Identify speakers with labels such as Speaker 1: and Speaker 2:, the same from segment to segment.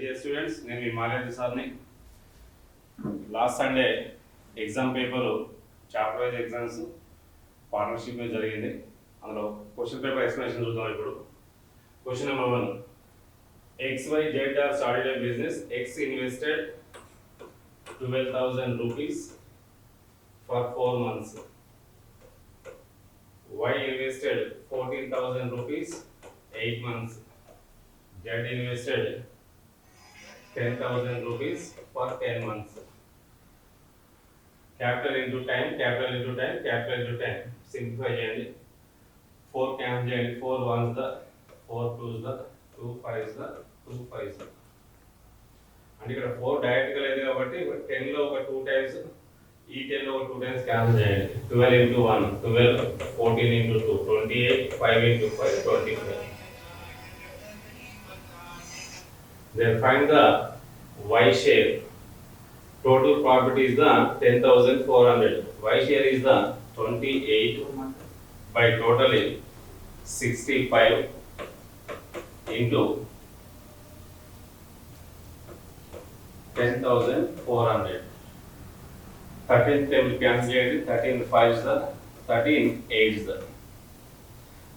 Speaker 1: Dear students నేను మీ మాలేటి సార్ని. Last Sunday exam paper chapter wise exams partnership మీద జరిగింది. అందులో క్వశ్చన్ పేపర్ ఎక్స్ప్లెనేషన్ చూద్దాం ఇప్పుడు. Question number one X Y Z are started a business X invested twelve thousand rupees for four months Y Y fourteen 14,000 rupees eight months Z invested ten 10,000 rupees for 10 months. Capital into time capital into time capital into time Simplify చేయండి. Four cancel చేయండి. Four ones the four twos the two fives the two fives అంటే ఇక్కడ four డైరెక్ట్గా లేదు కాబట్టి టెన్లో ఒక two times ఈ టెన్లో ఒక టూ టైమ్స్ క్యాన్సిల్ చేయండి. Twelve into one twelve fourteen into two twenty eight five into five twenty five Then find the Y share. Total property is the 10,400. Y share is the 28 by total is 65 into 10,400. 13 table cancelled, 13 5 is the 13 8 is the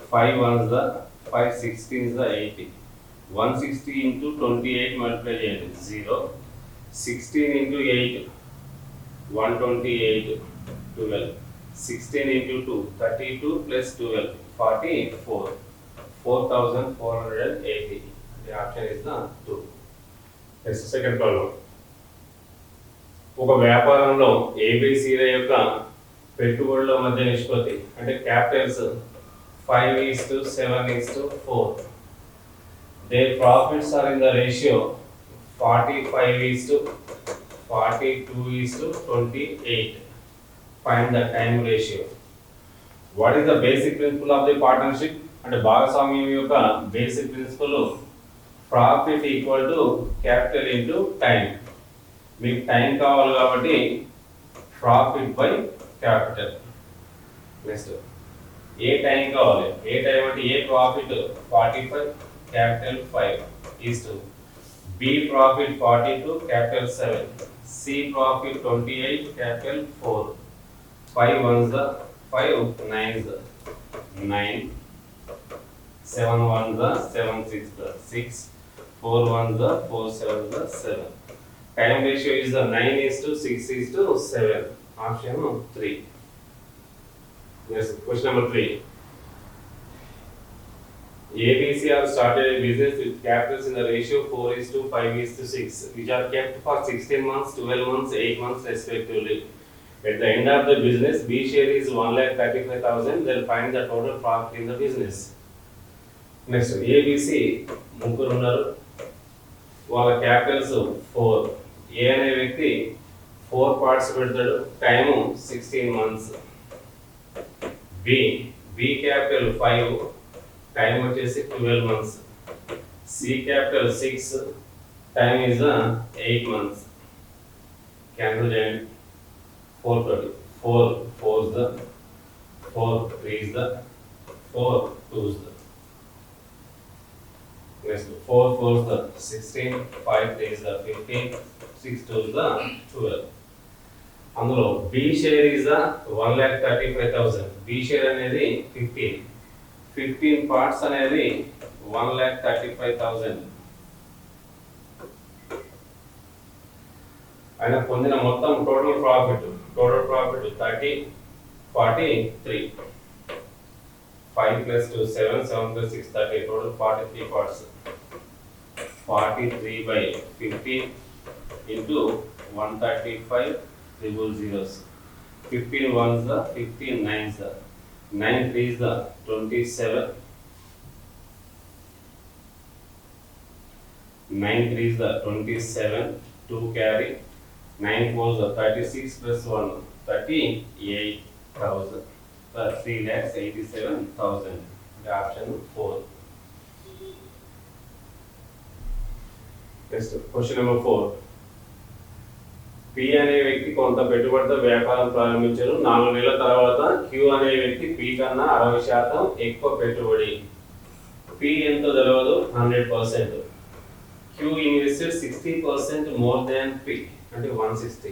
Speaker 1: 5 1 is the 5 16 is the 80. One sixty into twenty eight multiply చేయండి. Zero. Sixteen into eight. One twenty eight. Twelve. Sixteen into two. Thirty two plus twelve. Forty four. Four thousand four hundred and eighty. అంటే option is the two. Next second problem ఒక వ్యాపారంలో ఏబిసిల యొక్క పెట్టుబడుల మధ్య నిష్పత్తి అంటే capitals five is to seven is to four. Their profits are in the ratio 45 is to 42 is to 28. Find the time ratio. What is the basic principle of the partnership? అంటే భాగస్వామ్యం యొక్క basic principle profit equal to capital into time మీకు time కావాలి కాబట్టి profit by capital next A time కావాలి A time అంటే A profit forty five capital 5 is to B profit 42 capital 7 C profit 28 capital 4 5 ones the 5 nines the 9 7 ones the 7 6 the 6 4 ones the 4 7 the 7 time ratio is the 9 is to 6 is to 7 option 3 yes question number 3 ABCR started a business with capitals in the ratio 4 is to 5 is to 6, which are kept for 16 months, 12 months, 8 months respectively. At the end of the business, B share is 1,35,000, they'll find the total profit in the business. Next ABC ముగ్గురు ఉన్నారు వాళ్ళ capitals four A అనే వ్యక్తి four parts పెడతాడు time sixteen months B B capital five time వచ్చేసి twelve months. C capital six time is eight months cancel చేయండి four twenty four four the four threes the four twos the next four fours the sixteen five threes the fifteen six twos the twelve అందులో B share is the one lakh thirty five thousand B share అనేది fifteen fifteen parts అనేది one lakh thirty five thousand ఆయన పొందిన మొత్తం total profit total profit thirty forty three five plus two seven seven plus six thirty total forty three parts forty three by fifteen into one thirty five triple zeros fifteen ones fifteen nines 9 3 is the 27 9 3 is the 27 2 carry. 9 4 is the 36 plus 1 38000 plus 3 lakhs 87000 the option 4 next question number 4 P అనే వ్యక్తి కొంత పెట్టుబడితో వ్యాపారం ప్రారంభించారు నాలుగు నెలల తర్వాత queue అనే వ్యక్తి పి కన్నా అరవై శాతం ఎక్కువ పెట్టుబడి. పి ఎంత తెలియదు hundred percent. Q invested sixty percent more than P అంటే వన్ సిక్స్టీ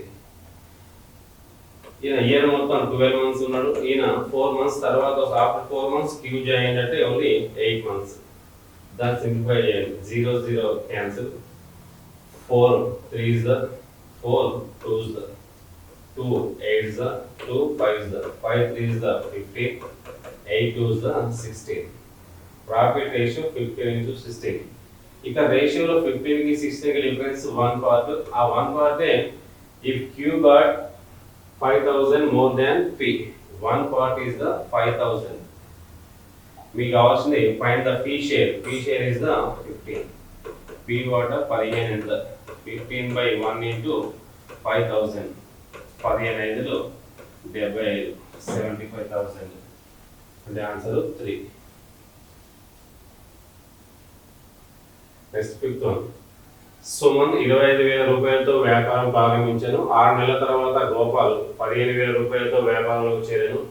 Speaker 1: ఈయన ఇయర్ మొత్తం ట్వెల్వ్ మంత్స్ ఉన్నాడు. ఈయన ఫోర్ మంత్స్ తర్వాత after four months Q join అంటే ఓన్లీ ఎయిట్ మంత్స్ దాన్ని సింప్లిఫై చేయండి. Zero zero cancel four three is the four two the two eight the two fives the five three the fifteen eight two the sixteen. Profit ratio fifteen into sixteen ఇక రేషియోలో ఫిఫ్టీన్కి సిక్స్టీన్కి difference one part ఆ one పార్టే if Q got five thousand more than P one part is the five thousand మీకు కావాల్సింది find the P share P share is the fifteen P వాట పదిహేను ఎంత fifteen by one into five thousand పదిహేను ఐదులు డెబ్బై ఐదు. Seventy five thousand అంటే answer three next fifth one Suman ఇరవై ఐదు వేల రూపాయలతో వ్యాపారం ప్రారంభించాను. ఆరు నెలల తర్వాత గోపాల్ పదిహేను వేల రూపాయలతో వ్యాపారంలోకి చేరాను.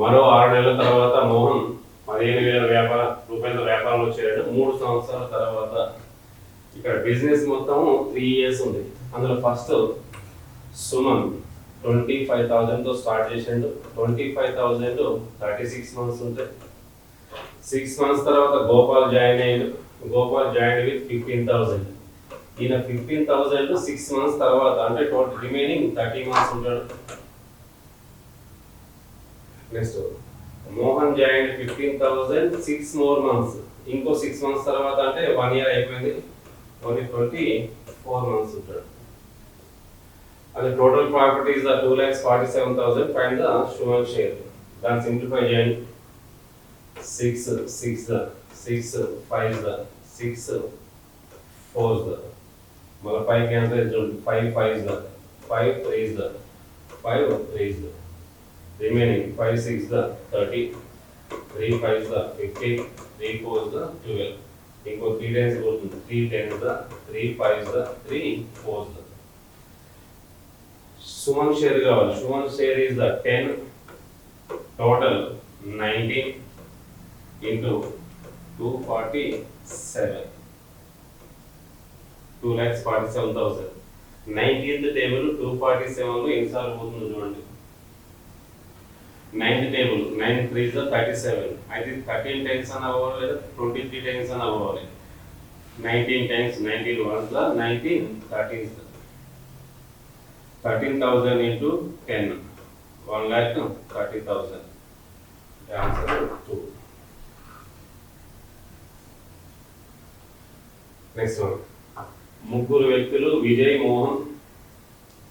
Speaker 1: మరో ఆరు నెలల తర్వాత మోహన్ పదిహేను వేల వ్యాపార రూపాయలతో వ్యాపారంలో చేరాడు. మూడు సంవత్సరాల తర్వాత ఇక్కడ బిజినెస్ మొత్తం త్రీ ఇయర్స్ ఉంది. అందులో ఫస్ట్ సుమన్ ట్వంటీ ఫైవ్ థౌజండ్తో స్టార్ట్ చేసిండు. Twenty five thousand thirty six months ఉంటాయి సిక్స్ మంత్స్ తర్వాత గోపాల్ జాయిన్ అయ్యాడు. Gopal join with fifteen thousand ఈయన ఫిఫ్టీన్ థౌజండ్ సిక్స్ మంత్స్ తర్వాత అంటే టోటల్ రిమైనింగ్ థర్టీ మంత్స్ ఉంటాడు. Next Mohan join fifteen thousand six more months ఇంకో six months తర్వాత అంటే వన్ ఇయర్ అయిపోయింది. ఓన్లీ ట్వంటీ ఫోర్ మంత్స్ ఉంటాడు అది total profit is the two lakhs forty seven thousand find the షువన్ share దాన్ని simplify చేయండి six six six five the six four the మళ్ళీ five cancel చూడండి five five the five three the five three the remaining five six the thirty three five the fifteen three four the twelve ఇంకో three times పోతుంది three ten the three five the three fours the Suman share కావాలి. Suman share is the ten total nineteen into two forty seven two lakhs forty seven thousand nineteenth table two forty సెవెన్లో ఎన్నిసార్లు పోతుందో చూడండి. Ninth table nine three thirty seven అయితే thirteen times అని అవ్వాలి లేదా twenty three times అని అవ్వాలి nineteen times nineteen ones nineteen thirteen thirteen thousand into ten one lakh thirty thousand answer two next one ముగ్గురు వ్యక్తులు విజయ్ మోహన్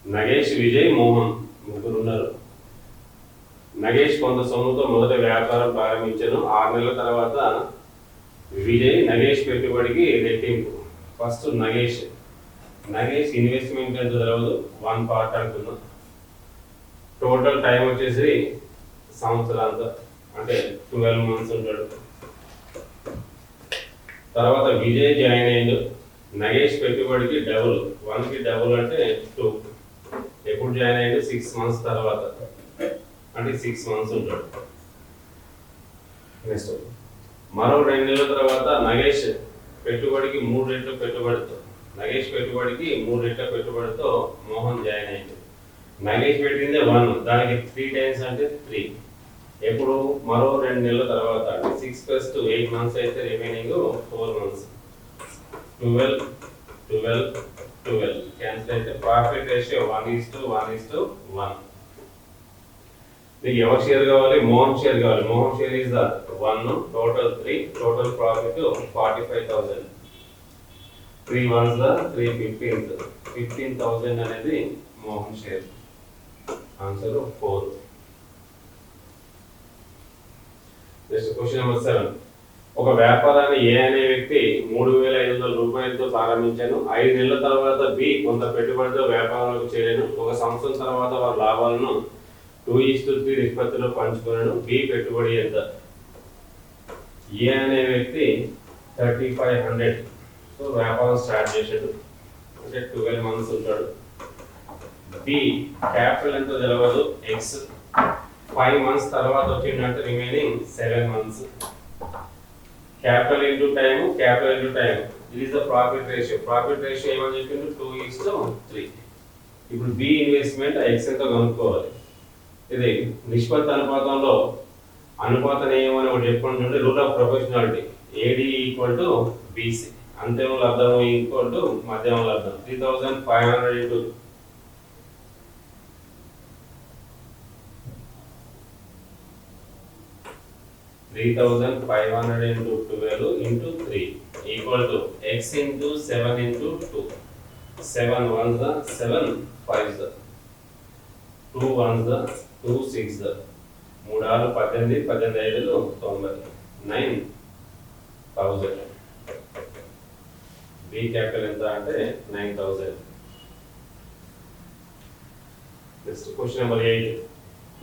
Speaker 1: నగేష్ విజయ్ మోహన్ ముగ్గురు ఉన్నారు. నగేష్ కొంత సొమ్ముతో మొదట వ్యాపారం ప్రారంభించను. ఆరు నెలల తర్వాత విజయ్ నగేష్ పెట్టుబడికి రెట్టింపు. ఫస్ట్ నగేష్. నగేష్ ఇన్వెస్ట్మెంట్ ఎంత తెలియదు వన్ పార్ట్ అంటున్నా. టోటల్ టైం వచ్చేసి సంవత్సరాంత. అంటే ట్వెల్వ్ మంత్స్ ఉంటాడు. తర్వాత విజయ్ జాయిన్ అయ్యాడు. నగేష్ పెట్టుబడికి డబుల్. వన్కి డబుల్ అంటే టూ. ఎప్పుడు జాయిన్ అయ్యాడు? సిక్స్ మంత్స్ తర్వాత. అంటే సిక్స్ మంత్స్ ఉంటాడు. నెక్స్ట్ మరో రెండు నెలల తర్వాత నగేష్ పెట్టుబడికి మూడు రెట్లు పెట్టుబడితో నగేష్ పెట్టుబడికి మూడు రెట్ల పెట్టుబడితో మోహన్ జాయిన్ అయింది. నగేష్ పెట్టిందే వన్ దానికి త్రీ టైమ్స్ అంటే త్రీ ఎప్పుడు? మరో రెండు నెలల తర్వాత అంటే six plus two eight months అయితే remaining four months twelve twelve twelve cancel అయితే profit ratio one is to one is to one నీకు ఎవరి షేర్ కావాలి? మోహన్ షేర్ కావాలి. Mohan share is the one total three total profit forty five thousand three ones the three fifteenth fifteen thousand అనేది Mohan share answer four next question number seven ఒక వ్యాపారాన్ని ఏ అనే వ్యక్తి మూడు వేల ఐదు వందల రూపాయలతో ప్రారంభించాను. ఐదు నెలల తర్వాత బి కొంత పెట్టుబడితో వ్యాపారాలకు చేరాను. ఒక సంవత్సరం తర్వాత వారి లాభాలను టూ ఈస్టు త్రీ నిష్పత్తిలో పంచుకున్నాను బి పెట్టుబడి ఎంత? ఏ అనే వ్యక్తి థర్టీ ఫైవ్ హండ్రెడ్. సో వ్యాపారం స్టార్ట్ చేశాడు. అంటే ట్వెల్వ్ మంత్స్ ఉంటాడు. బి క్యాపిటల్ ఎంత తెలియదు ఎక్స్ ఫైవ్ మంత్స్ తర్వాత వచ్చిందంటే remaining seven months capital into time capital into time ఇది is the profit ratio profit ratio ఏమని చెప్పిండు? టూ ఈస్ టు త్రీ ఇప్పుడు బి ఇన్వెస్ట్మెంట్ ఎక్స్ ఎంతో కనుక్కోవాలి? ఇది నిష్పత్తి అనుపాతంలో అనుపాత నియమం అని ఒకటి చెప్పుకుంటుంటే rule of proportionality. AD equal to BC అంత్యము లబ్ధము ఈక్వల్ టు మధ్యమ లబ్ధం three thousand five hundred into three thousand five hundred into twelve into three equal to X into seven into two seven one seven five two one two six మూడు ఆరు పద్దెనిమిది పద్దెనిమిది ఐదులు తొంభై. Nine thousand B capital ఎంత అంటే nine thousand next question number eight.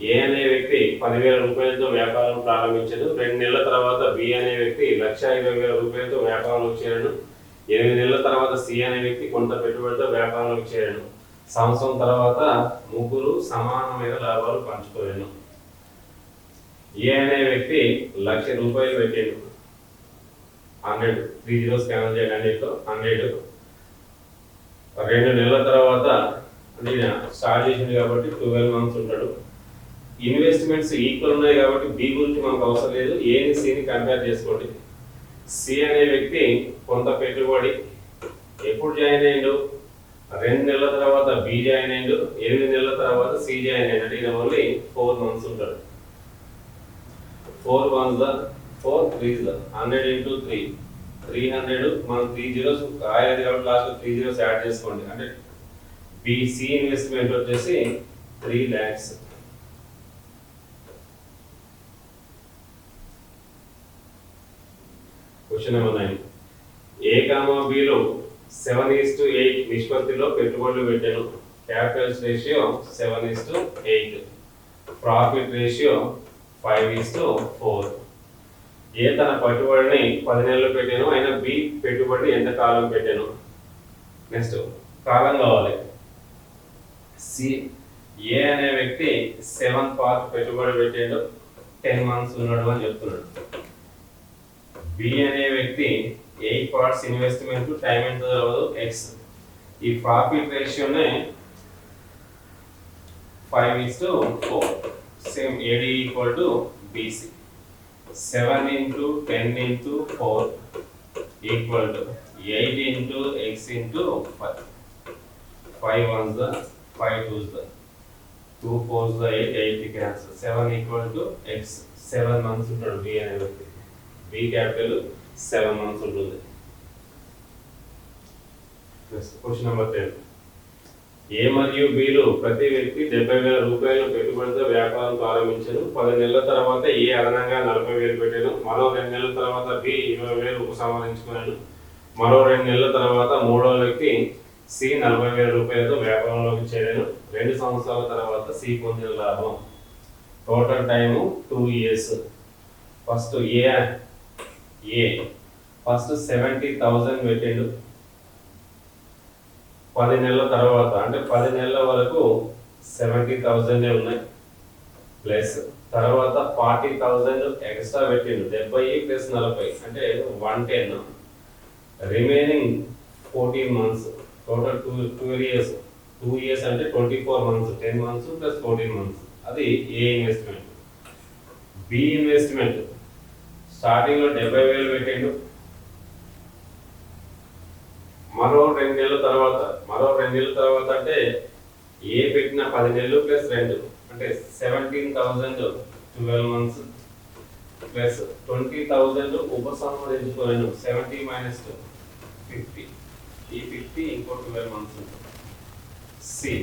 Speaker 1: A అనే వ్యక్తి పదివేల రూపాయలతో వ్యాపారం ప్రారంభించాడు రెండు నెలల తర్వాత బి అనే వ్యక్తి లక్ష ఇరవై వేల రూపాయలతో వ్యాపారంలోకి చేరాడు ఎనిమిది నెలల తర్వాత సి అనే వ్యక్తి కొంత పెట్టుబడితో వ్యాపారంలోకి చేరాడు సంవత్సరం తర్వాత ముగ్గురు సమానమైన లాభాలు పంచుకోలేను. ఏ అనే వ్యక్తి లక్ష రూపాయలు పెట్టాడు. హండ్రెడ్ త్రీ జీరోస్ క్యాన్సిల్ చేయండి హండ్రెడ్తో హండ్రెడ్ రెండు నెలల తర్వాత అంటే ఈయన స్టార్ట్ చేసింది కాబట్టి ట్వెల్వ్ మంత్స్ ఉంటాడు. ఇన్వెస్ట్మెంట్స్ ఈక్వల్ ఉన్నాయి కాబట్టి బి గురించి మనకు అవసరం లేదు. ఏని సిని కంపేర్ చేసుకోండి. సి అనే వ్యక్తి కొంత పెట్టుబడి ఎప్పుడు జాయిన్ అయ్యిండు? రెండు నెలల తర్వాత బి జాయిన్ అయ్యాడు ఎనిమిది నెలల తర్వాత సి జాయిన్ అయ్యాడు. ఈయన ఓన్లీ ఫోర్ మంత్స్ ఉంటాడు. Four one the four three the hundred into three three hundred మనం త్రీ జీరోస్ రాయలేదు కాబట్టి లాస్ట్ త్రీ జీరోస్ యాడ్ చేసుకోండి. అంటే బిసి ఇన్వెస్ట్మెంట్ వచ్చేసి three lakhs question number nine A comma below seven is to eight నిష్పత్తిలో పెట్టుబడులు పెట్టాను. Capitals ratio seven is to eight profit ratio five is to four A తన పెట్టుబడిని పది నెలలు పెట్టాను అయినా బి పెట్టుబడిని ఎంత కాలం పెట్టాను? నెక్స్ట్ కాలం కావాలి. సి ఏ అనే వ్యక్తి సెవెన్ పార్ట్ పెట్టుబడి పెట్టాడు టెన్ మంత్స్ ఉన్నాడు అని చెప్తున్నాడు. బి అనే వ్యక్తి ఎయిట్ పార్ట్స్ ఇన్వెస్ట్మెంట్ టైం ఎంత అవ్వదు ఎక్స్ ఈ profit రేషియోనే five is to four same AD equal to BC seven into ten into four equal to eight into X into five five ones the five twos the two fours the eight eight cancel seven equal to X seven months ఉంటాడు B అనే వ్యక్తి B capital seven months ఉంటుంది. Question number ten A మరియు బిలు ప్రతి వ్యక్తి డెబ్బై వేల రూపాయలు పెట్టుబడితో వ్యాపారం ప్రారంభించను. పది నెలల తర్వాత ఏ అదనంగా నలభై వేలు పెట్టాను. మరో రెండు నెలల తర్వాత బి ఇరవై వేలు ఉపసంహరించుకున్నాను మరో రెండు నెలల తర్వాత మూడో వ్యక్తి సి నలభై వేల రూపాయలతో వ్యాపారంలోకి చేరాను. రెండు సంవత్సరాల తర్వాత సి పొందిన లాభం. Total time two years first A A? First seventy thousand పెట్టిండు. పది నెలల తర్వాత అంటే పది నెలల వరకు సెవెంటీ థౌజండ్ ఉన్నాయి. ప్లస్ తర్వాత ఫార్టీ థౌజండ్ ఎక్స్ట్రా పెట్టిండు డెబ్బై ప్లస్ నలభై అంటే one ten. Remaining fourteen months total two two years. Two years అంటే twenty four months ten months plus fourteen months. అది ఏ ఇన్వెస్ట్మెంట్? B investment. స్టార్టింగ్లో డెబ్బై వేలు పెట్టిండు. మరో రెండు నెలల తర్వాత మరో రెండు నెలల తర్వాత అంటే ఏ పెట్టిన పది నెలలు ప్లస్ రెండు అంటే seventeen thousand twelve months plus twenty thousand ఉపసంహరించుకోలేను seventy minus fifty. ఈ ఫిఫ్టీ ఇంకో ట్వెల్వ్ మంత్స్. సి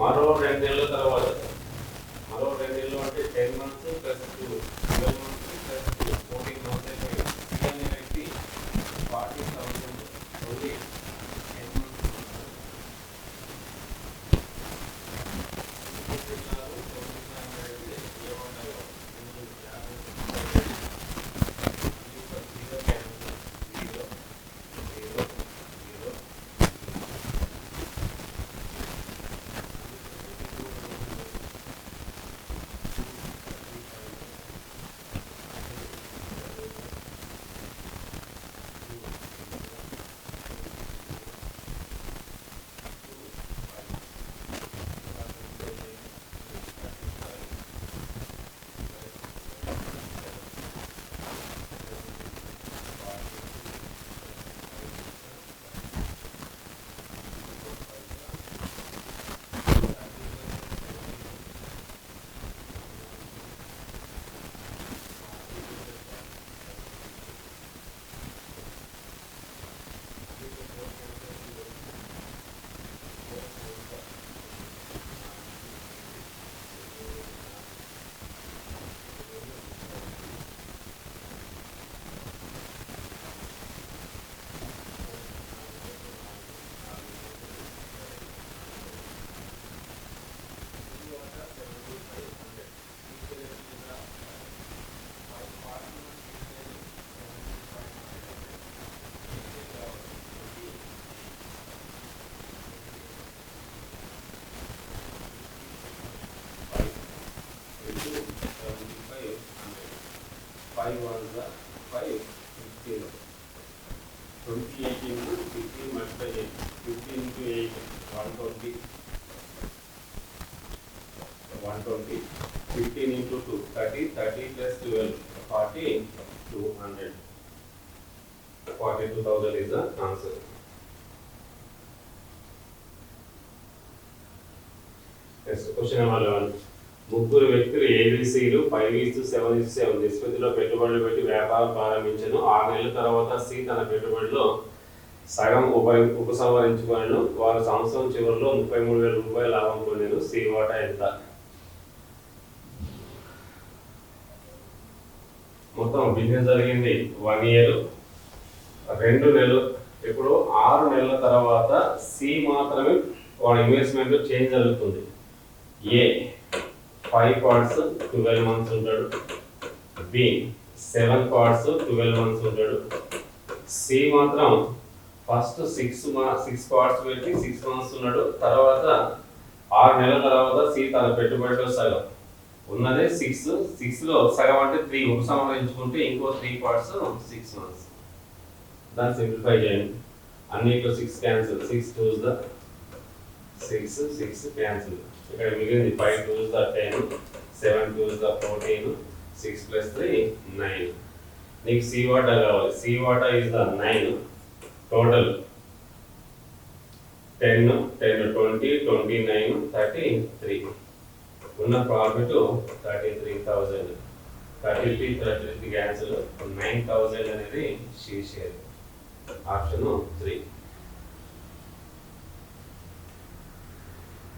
Speaker 1: మరో రెండు నెలల తర్వాత. మరో రెండు నెలలు అంటే ten months plus two. Twelve months. Plus two fourteen five fifteen twenty eight into fifteen multiply eight fifteen into eight one twenty one twenty fifteen into two thirty thirty plus twelve forty two hundred forty two thousand is the answer next question number eleven ముగ్గురు వ్యక్తులు ఏబిసిలు five is seven is seven నిష్పత్తిలో పెట్టుబడులు పెట్టి వ్యాపారం ప్రారంభించను. ఆరు నెలల తర్వాత C తన పెట్టుబడిలో సగం ఉప ఉపసంహరించుకున్నాను వారు సంవత్సరం చివరిలో ముప్పై మూడు వేల రూపాయలు లాభం పొందాను. సి వాటా ఎంత? మొత్తం బిజినెస్ జరిగింది వన్ ఇయర్. రెండు నెలలు ఇప్పుడు ఆరు నెలల తర్వాత సి మాత్రమే వాడి ఇన్వెస్ట్మెంట్ చేంజ్ జరుగుతుంది. A five parts twelve months ఉంటాడు. B seven parts twelve months ఉంటాడు. సి మాత్రం ఫస్ట్ సిక్స్ మా సిక్స్ పార్ట్స్ పెట్టి సిక్స్ మంత్స్ ఉన్నాడు. తర్వాత ఆరు నెలల తర్వాత సి తన పెట్టుబడిలో సగం. ఉన్నదే సిక్స్ సిక్స్లో సగం అంటే త్రీ ఉపసంహరించుకుంటే ఇంకో త్రీ పార్ట్స్ సిక్స్ మంత్స్. దాన్ని సింప్లిఫై చేయండి. అన్నిట్లో six cancel six twos the six six cancel. ఇక్కడ మిగిలింది five twos the ten seven twos the fourteen six plus three nine. నీకు సీ వాటర్ కావాలి. C water is the nine total. Ten ten twenty twenty nine thirty three. ఉన్న profit thirty three thousand. Thirty three thirty three cancel. Nine thousand అనేది C share. Option three.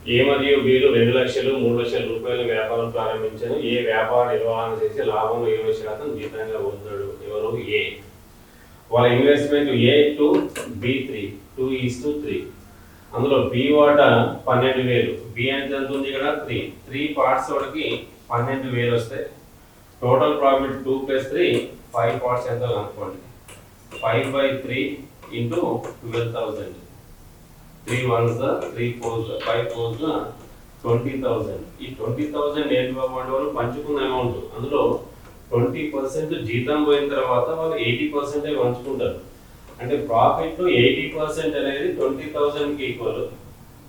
Speaker 1: A మరియు వీరు రెండు లక్షలు మూడు లక్షల రూపాయల వ్యాపారం ప్రారంభించారు ఏ వ్యాపార నిర్వహణ చేసి లాభం ఇరవై శాతం జీతంగా పొందాడు ఎవరు? ఏ. వాళ్ళ investment A to B three two is to three అందులో బి వాటా పన్నెండు వేలు. బి అంటే ఎంత ఉంది ఇక్కడ? త్రీ త్రీ పార్ట్స్ వాడికి పన్నెండు వేలు వస్తాయి. Total profit two plus three five parts ఎంత అనుకోండి five by three into twelve thousand three ones three fours five fours twenty thousand ఈ ట్వంటీ థౌజండ్ ఏంటి అమౌంట్ వాళ్ళు పంచుకున్న అమౌంట్ అందులో ట్వంటీ పర్సెంట్ జీతం పోయిన తర్వాత వాళ్ళు ఎయిటీ పర్సెంటే పంచుకుంటారు. అంటే ప్రాఫిట్ ఎయిటీ పర్సెంట్ అనేది ట్వంటీ థౌసండ్కి ఈక్వల్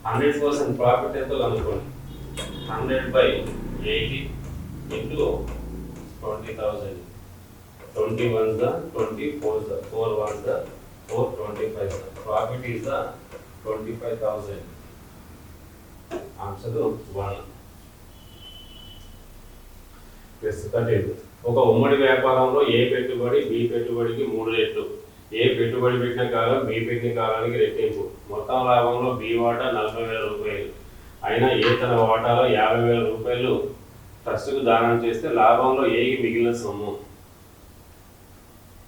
Speaker 1: హండ్రెడ్ పర్సెంట్ ప్రాఫిట్ ఎంతో అనుకోండి. Hundred by eighty into twenty thousand twenty one the twenty four the four one the four twenty five the profit is the twenty five thousand answer one plus thirteen ఒక ఉమ్మడి వ్యాపారంలో ఏ పెట్టుబడి B పెట్టుబడికి మూడు రెట్లు. ఏ పెట్టుబడి పెట్టిన కాలం బి పెట్టిన కాలానికి రెట్టింపు. మొత్తం లాభంలో బి వాటా నలభై వేల రూపాయలు. అయినా ఏ తన వాటాలో యాభై వేల రూపాయలు ట్రస్టుకు దానం చేస్తే లాభంలో ఏకి మిగిలిన సొమ్ము?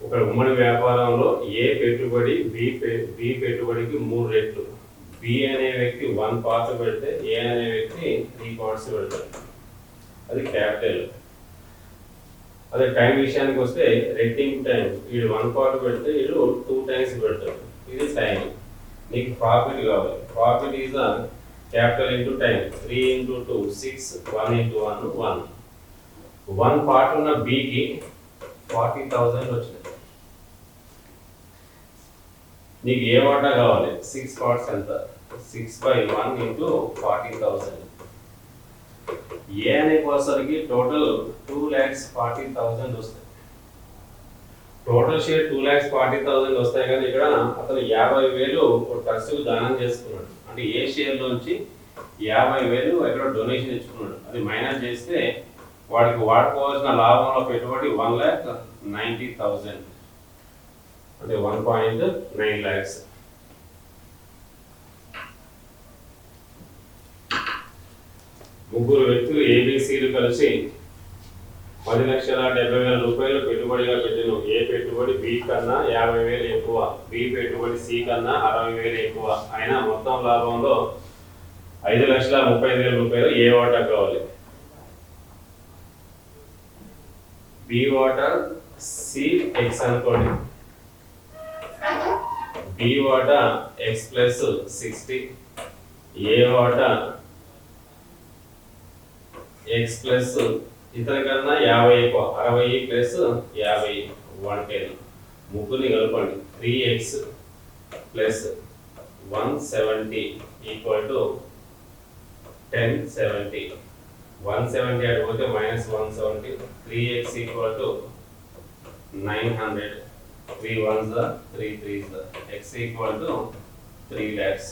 Speaker 1: ఒక ఉమ్మడి వ్యాపారంలో ఏ పెట్టుబడి బి పె- బి పెట్టుబడికి మూడు రెట్లు. బి అనే వ్యక్తి వన్ పార్ట్ పెడితే ఏ అనే వ్యక్తి త్రీ పార్ట్స్ పెడతారు అది క్యాపిటల్. అదే టైం విషయానికి వస్తే రెట్టింగ్ టైం. వీడు వన్ పార్ట్ పెడితే వీడు టూ టైమ్స్ పెడతాడు. ఇది టైం. నీకు ప్రాఫిట్ కావాలి. Profit is capital into time. Three into two six one into one one. One part ఉన్న బీకి ఫార్టీ థౌజండ్ వచ్చినాయి నీకు ఏ వాటా కావాలి? సిక్స్ పార్ట్స్ ఎంత? Six by one into forty thousand A అనేకోసరికి total two lakhs forty thousand వస్తాయి. Total share two lakhs forty thousand వస్తాయి కానీ ఇక్కడ అతను యాభై వేలు ఒక ట్రస్ట్కు దానం చేసుకున్నాడు. అంటే ఏ షేర్లోంచి యాభై వేలు ఎక్కడ డొనేషన్ ఇచ్చుకున్నాడు. అది మైనస్ చేస్తే వాడికి వాడుకోవాల్సిన లాభంలో పెట్టుబడి వన్ ల్యాక్ నైంటీ థౌజండ్ అంటే వన్ పాయింట్ నైన్ ల్యాక్స్ ముగ్గురు వ్యక్తులు ఏబిసిలు కలిసి పది లక్షల డెబ్బై వేల రూపాయలు పెట్టుబడిగా పెట్టిన ఏ పెట్టుబడి? బి కన్నా యాభై వేలు ఎక్కువ. బి పెట్టుబడి సి కన్నా అరవై వేలు ఎక్కువ. అయినా మొత్తం లాభంలో ఐదు లక్షల ముప్పై ఐదు వేల రూపాయలు ఏ వాటా కావాలి? బి వాటా సి ఎక్స్ అనుకోండి. బి వాటా ఎక్స్ ప్లస్ సిక్స్టీ ఏ వాటా ఎక్స్ ప్లస్ ఇతని కన్నా యాభై ఎక్కువ అరవై ప్లస్ యాభై వన్ టెన్ ముగ్గురిని కలపండి. Three X plus one seventy equal to ten seventy one seventy అడిగితే పోతే minus one seventy three X equal to nine hundred three ones the three threes the X equal to three lakhs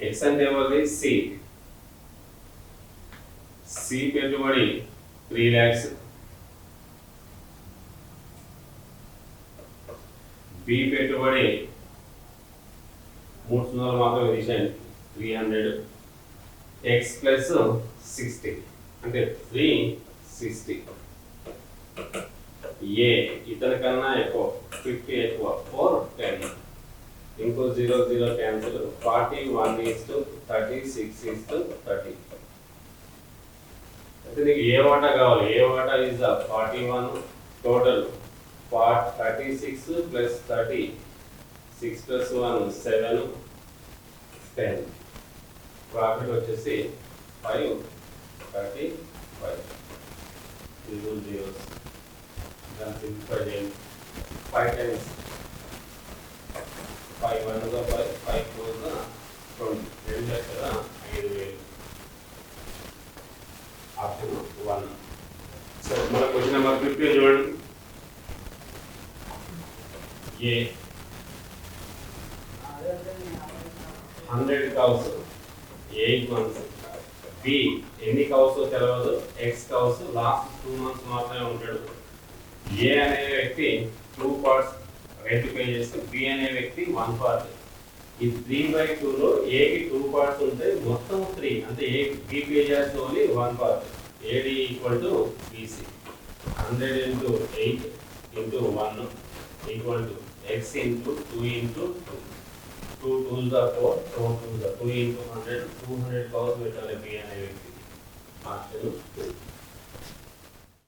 Speaker 1: X అంటే ఎవరిది C C పెట్టుబడి three lakhs B పెట్టుబడి మూడు సున్నాలు మాత్రమే తీసేయండి three hundred X plus sixty అంటే త్రీ సిక్స్టీ ఏ ఇతని కన్నా ఎక్కువ ఫిఫ్టీ ఎక్కువ ఫోర్ టెన్ ఇంకో zero zero cancel forty one is to thirty six is to thirty అయితే నీకు ఏ వాటా కావాలి? ఏ వాటా is the forty one total forty thirty six plus thirty six plus one seven ten profit వచ్చేసి five thirty five zero zeros దాన్ని simplify చేయండి five times five one five five four twenty రెండు లక్షల ఐదు వేలు option one so మన question number fifty చూడండి A hundred cows eight months B ఎన్ని కౌస్ తెలియదు X cows last two months మాత్రమే ఉంటాడు ఏ అనే వ్యక్తి టూ పార్ట్స్ రెంట్ పే చేస్తే బి అనే వ్యక్తి వన్ పార్ట్ ఈ త్రీ బై టూలో ఏకి టూ పార్ట్స్ ఉంటే మొత్తం త్రీ అంటే ఏ బి పే చేస్తే only one part AD equal to BC hundred into eight into one equal to X into two into two two twos the four four twos the two into hundred two hundred powers పెట్టాలి B అనే వ్యక్తి. Option